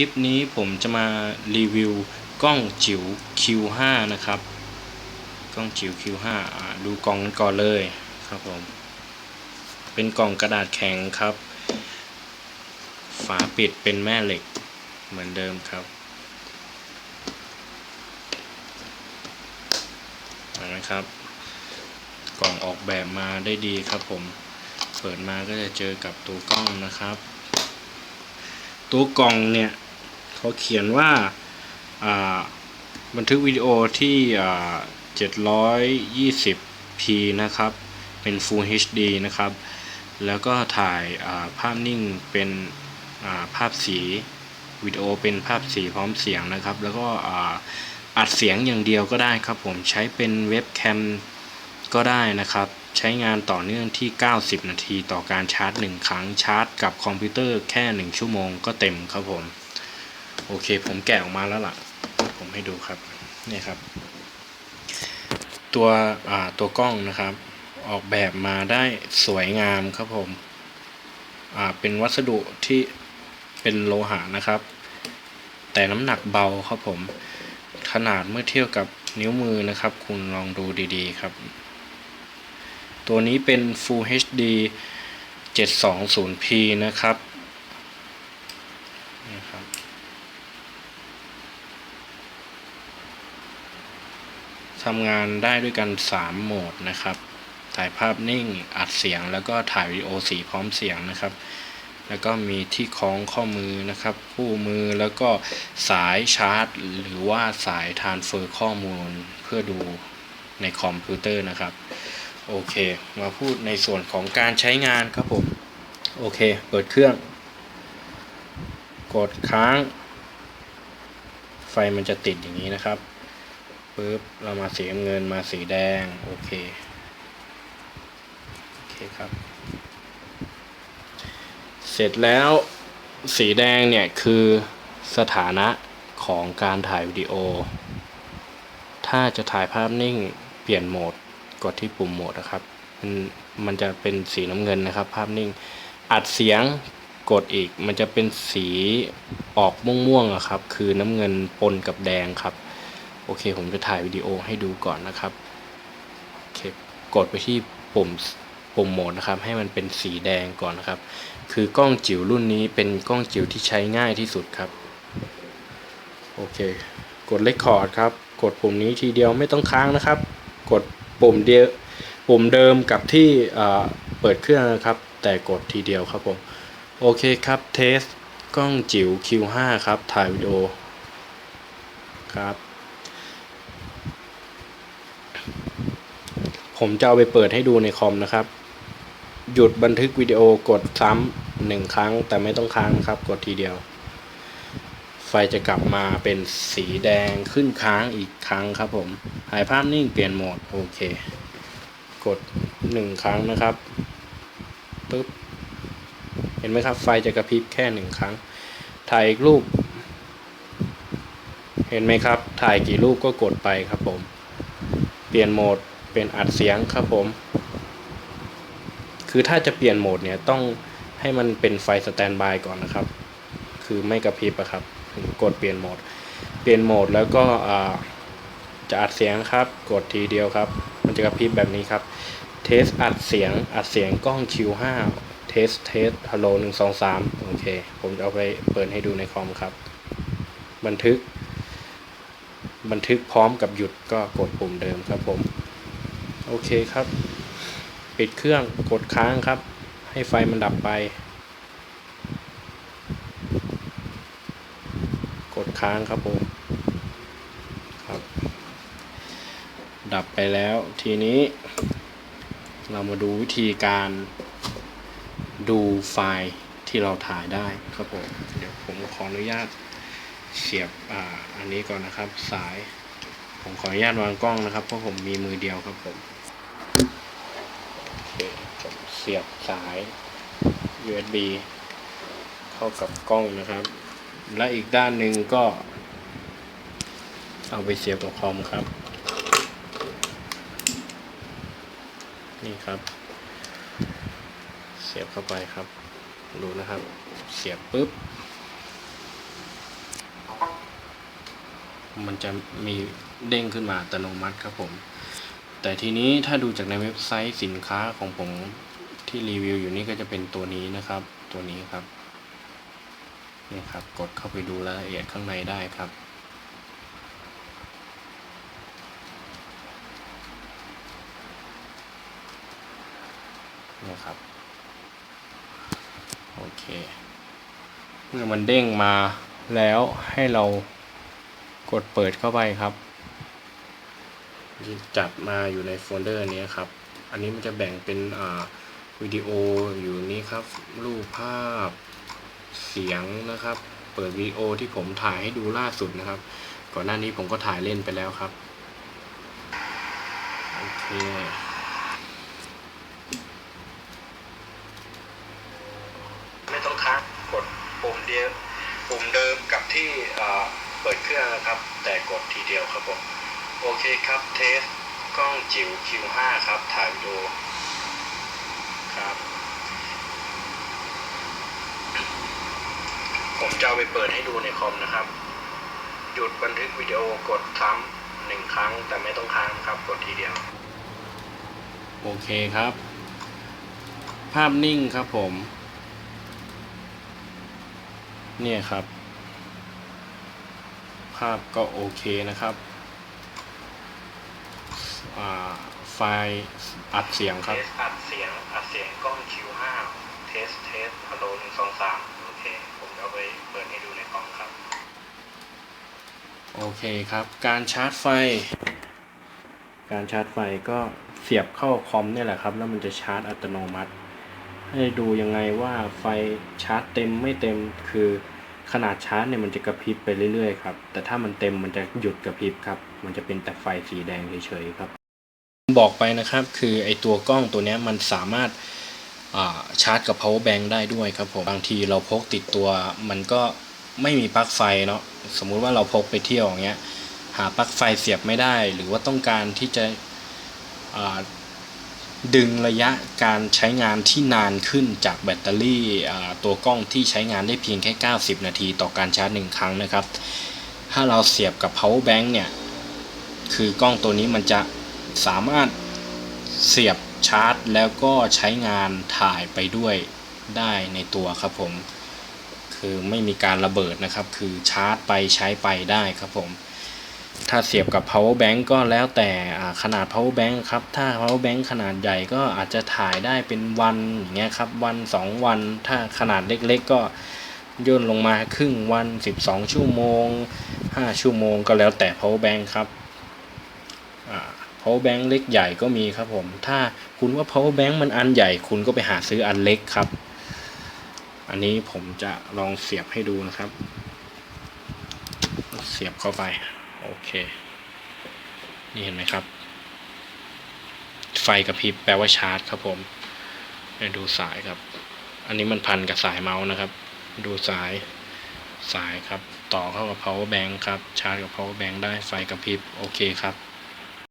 ลิปนี้ผมจะมารีวิวกล้องจิ๋ว Q5 นะครับ กล้องจิ๋ว Q5 ดูกล่องกันก่อนเลยครับผม เป็นกล่องกระดาษแข็งครับ ฝาปิดเป็นแม่เหล็กเหมือนเดิมครับเห็นะครับ กล่องออกแบบมาได้ดีครับผม เปิดมาก็จะเจอกับตัวกล้องนะครับ ตัวกล่องเนี่ย เขาเขียนว่าบันทึกวิดีโอที่ 720p นะครับ เป็น Full HD นะครับ แล้วก็ถ่ายาภาพนิ่งเป็นาภาพสีวิดีโอเป็นภาพสีพร้อมเสียงนะครับ แล้วก็อัดเสียงอย่างเดียวก็ได้ครับผมใช้เป็นเว็บแคมก็ได้นะครับ ใช้งานต่อเนื่องที่ 90 นาทีต่อการชาร์จ 1 ครั้งชาร์จกับคอมพิวเตอร์แค่ 1 ชั่วโมงก็เต็มครับผม โอเค ผมแกะออกมาแล้วล่ะ ผมให้ดูครับนี่ครับ ตัวตัวกล้องนะครับ ออกแบบมาได้สวยงามครับผมเป็นวัสดุที่เป็นโลหะนะครับ แต่น้ำหนักเบาครับผม ขนาดเมื่อเทียบกับนิ้วมือนะครับ คุณลองดูดีๆครับ ตัวนี้เป็น Full HD 720p นะครับนี่ครับ ทำงานได้ด้วยกัน 3 โหมดนะครับ ถ่ายภาพนิ่งอัดเสียง แล้วก็ถ่ายวิดีโอสีพร้อมเสียงนะครับ แล้วก็มีที่คล้องข้อมือนะครับ คู่มือแล้วก็สายชาร์จ หรือว่าสายทานเฟอร์ข้อมูลเพื่อดูในคอมพิวเตอร์นะครับ โอเค มาพูดในส่วนของการใช้งานครับผม โอเค เปิดเครื่อง กดค้าง ไฟมันจะติดอย่างนี้นะครับ ปุ๊บเรามาสีเงินมาสีแดง โอเค โอเคครับ เสร็จแล้วสีแดงเนี่ยคือสถานะของการถ่ายวิดีโอ ถ้าจะถ่ายภาพนิ่งเปลี่ยนโหมดกดที่ปุ่มโหมดนะครับ มันมันจะเป็นสีน้ำเงินนะครับ ภาพนิ่ง อัดเสียงกดอีกมันจะเป็นสีออกม่วงๆอะครับ คือน้ำเงินปนกับแดงครับ โอเค ผมจะถ่ายวิดีโอให้ดูก่อนนะครับโอเคกดไปที่ปุ่มปุ่มโหมดนะครับ ให้มันเป็นสีแดงก่อนนะครับ คือกล้องจิ๋วรุ่นนี้เป็นกล้องจิ๋วที่ใช้ง่ายที่สุดครับโอเค กดเลคคอร์ดครับ กดปุ่มนี้ทีเดียวไม่ต้องค้างนะครับ กดปุ่มเดียวปุ่มเดิมกับที่เปิดเครื่องนะครับ แต่กดทีเดียวครับผม โอเคครับเทสกล้องจิ๋ว Q5 ครับ ถ่ายวิดีโอครับ ผมจะเอาไปเปิดให้ดูในคอมนะครับ หยุดบันทึกวิดีโอกดซ้ำหนึ่งครั้ง แต่ไม่ต้องค้างนะครับ กดทีเดียว ไฟจะกลับมาเป็นสีแดงขึ้นค้างอีกครั้งครับผมถ่ายภาพนิ่งเปลี่ยนโหมดโอเค กดหนึ่งครั้งนะครับปึ๊บเห็นไหมครับ ไฟจะกระพริบแค่หนึ่งครั้ง ถ่ายอีกรูป เห็นไหมครับ ถ่ายกี่รูปก็กดไปครับผม เปลี่ยนโหมด เป็นอัดเสียงครับผม คือถ้าจะเปลี่ยนโหมดเนี่ยต้องให้มันเป็นไฟสแตนบายก่อนนะครับ คือไม่กระพริบอะครับถึงกดเปลี่ยนโหมด เปลี่ยนโหมดแล้วก็จะอัดเสียงครับ กดทีเดียวครับ มันจะกระพริบแบบนี้ครับ เทสอัดเสียง อัดเสียงกล้อง Q5 เทสเทสฮัลโหลหนึ่งสองสามโอเค ผมจะเอาไปเปิดให้ดูในคอมครับ บันทึก บันทึกพร้อมกับหยุดก็กดปุ่มเดิมครับผม โอเคครับ ปิดเครื่องกดค้างครับ ให้ไฟมันดับไป กดค้างครับผมครับ ดับไปแล้วทีนี้ เรามาดูวิธีการดูไฟล์ที่เราถ่ายได้ครับผมเดี๋ยวผมขออนุญาตเสียบอ่าอันนี้ก่อนนะครับ สาย ผมขออนุญาตวางกล้องนะครับ เพราะผมมีมือเดียวครับผม ผมเสียบสาย USB เข้ากับกล้องนะครับ และอีกด้านหนึ่งก็ เอาไปเสียบกับคอมครับ นี่ครับ เสียบเข้าไปครับ ดูนะครับ เสียบปุ๊บ มันจะมีเด้งขึ้นมาอัตโนมัติครับผม แต่ทีนี้ถ้าดูจากในเว็บไซต์สินค้าของผมที่รีวิวอยู่นี่ก็จะเป็นตัวนี้นะครับ ตัวนี้ครับนี่ครับ กดเข้าไปดูรายละเอียดข้างในได้ครับนี่ครับ โอเค เมื่อมันเด้งมาแล้วให้เรากดเปิดเข้าไปครับ จัดมาอยู่ในโฟลเดอร์นี้ครับ อันนี้มันจะแบ่งเป็นวิดีโออยู่นี่ครับ รูปภาพเสียงนะครับ เปิดวิดีโอที่ผมถ่ายให้ดูล่าสุดนะครับ ก่อนหน้านี้ผมก็ถ่ายเล่นไปแล้วครับ โอเคไม่ต้องค้างกดปุ่มเดียวปุ่มเดิมกับที่เอ่อเปิดเครื่องนะครับ แต่กดทีเดียวครับผม โอเคครับเทสกล้องจิ๋ว Q5 ครับถ่ายวิดีโอครับ ผมจะเอาไปเปิดให้ดูในคอมนะครับ หยุดบันทึกวิดีโอกดซ้ำหนึ่งครั้งแต่ไม่ต้องค้างครับกดทีเดียว โอเคครับ ภาพนิ่งครับผม เนี่ยครับ ภาพก็โอเคนะครับ ไฟล์อัดเสียงครับ เทสอัดเสียง อัดเสียงกล้อง Q5 เทส เทสฮัลโหลหนึ่งสองสามโอเค ผมจะเอาไปเปิดให้ดูในคอมครับ โอเคครับ การชาร์จไฟ การชาร์จไฟก็เสียบเข้าคอมเนี่ยแหละครับ แล้วมันจะชาร์จอัตโนมัติ ให้ดูยังไงว่าไฟชาร์จเต็มไม่เต็ม คือขนาดชาร์จเนี่ยมันจะกระพริบไปเรื่อยๆครับ แต่ถ้ามันเต็มมันจะหยุดกระพริบครับ มันจะเป็นแต่ไฟสีแดงเฉยๆครับ บอกไปนะครับ คือไอตัวกล้องตัวนี้มันสามารถาชาร์จกับ power bank ได้ด้วยครับผม บางทีเราพกติดตัว มันก็ไม่มีปลั๊กไฟเนาะ สมมุติว่าเราพกไปเที่ยวอย่างเงี้ย หาปลั๊กไฟเสียบไม่ได้ หรือว่าต้องการที่จะดึงระยะการใช้งานที่นานขึ้นจากแบตเตอรี่ตัวกล้องที่ใช้งานได้เพียงแค่ 90 นาทีต่อการชาร์จหนึ่งครั้งนะครับ ถ้าเราเสียบกับ power bank เนี่ย คือกล้องตัวนี้มันจะ สามารถเสียบชาร์จ แล้วก็ใช้งานถ่ายไปด้วยได้ในตัวครับผม คือไม่มีการระเบิดนะครับ คือชาร์จไปใช้ไปได้ครับผม ถ้าเสียบกับ power bank ก็แล้วแต่ขนาด power bank ครับ ถ้า power bank ขนาดใหญ่ก็อาจจะถ่ายได้เป็นวันอย่างเงี้ยครับ วัน 2 วัน ถ้าขนาดเล็กๆก็ย่นลงมาครึ่งวัน 12 ชั่วโมง 5 ชั่วโมงก็แล้วแต่ power bank ครับ อ่า power bank เล็กใหญ่ก็มีครับผม ถ้าคุณว่า power bank มันอันใหญ่ คุณก็ไปหาซื้ออันเล็กครับ อันนี้ผมจะลองเสียบให้ดูนะครับ เสียบเข้าไป โอเค นี่เห็นไหมครับ ไฟกระพริบแปลว่าชาร์จครับผมดูสายครับ อันนี้มันพันกับสายเมาส์นะครับ ดูสายสายครับ ต่อเข้ากับ power bank ครับ ชาร์จกับ power bank ได้ไฟกระพริบ โอเคครับ